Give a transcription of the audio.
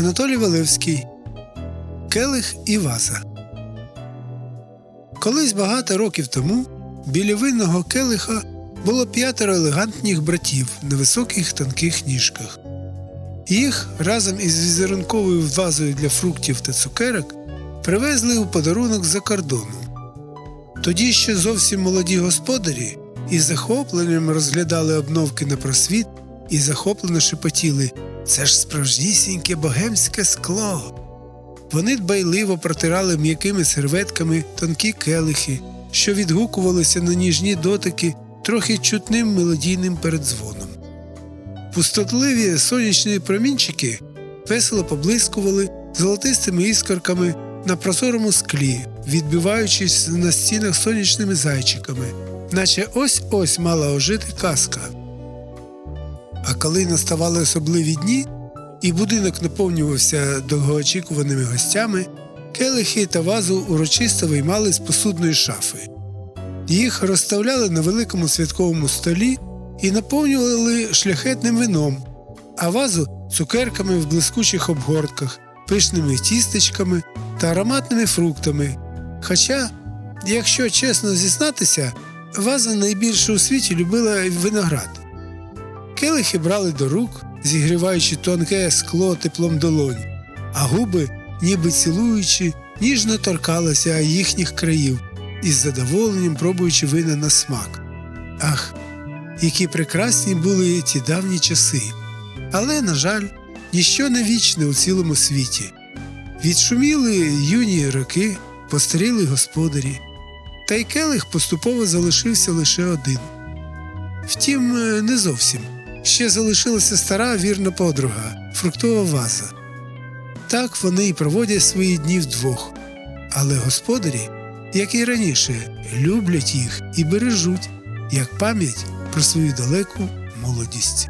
Анатолій Валевський Келих і ваза. Колись багато років тому біля винного келиха було п'ятеро елегантних братів на високих тонких ніжках. Їх разом із візерунковою вазою для фруктів та цукерок привезли у подарунок за кордону. Тоді ще зовсім молоді господарі із захопленням розглядали обновки на просвіт і захоплено шепотіли це ж справжнісіньке богемське скло. Вони дбайливо протирали м'якими серветками тонкі келихи, що відгукувалися на ніжні дотики трохи чутним мелодійним передзвоном. Пустотливі сонячні промінчики весело поблискували золотистими іскорками на прозорому склі, відбиваючись на стінах сонячними зайчиками, наче ось ось мала ожити казка. А коли наставали особливі дні, і будинок наповнювався довгоочікуваними гостями, келихи та вазу урочисто виймали з посудної шафи. Їх розставляли на великому святковому столі і наповнювали шляхетним вином, а вазу цукерками в блискучих обгортках, пишними тістечками та ароматними фруктами. Хоча, якщо чесно зізнатися, ваза найбільше у світі любила виноград. Келихи брали до рук, зігріваючи тонке скло теплом долонь, а губи, ніби цілуючи, ніжно торкалися їхніх країв із задоволенням пробуючи вина на смак. Ах, які прекрасні були ті давні часи. Але, на жаль, ніщо не вічне у цілому світі. Відшуміли юні роки, постаріли господарі, та й келих поступово залишився лише один. Втім, е, не зовсім. Ще залишилася стара вірна подруга, фруктова ваза. Так вони й проводять свої дні вдвох. Але господарі, як і раніше, люблять їх і бережуть як пам'ять про свою далеку молодість.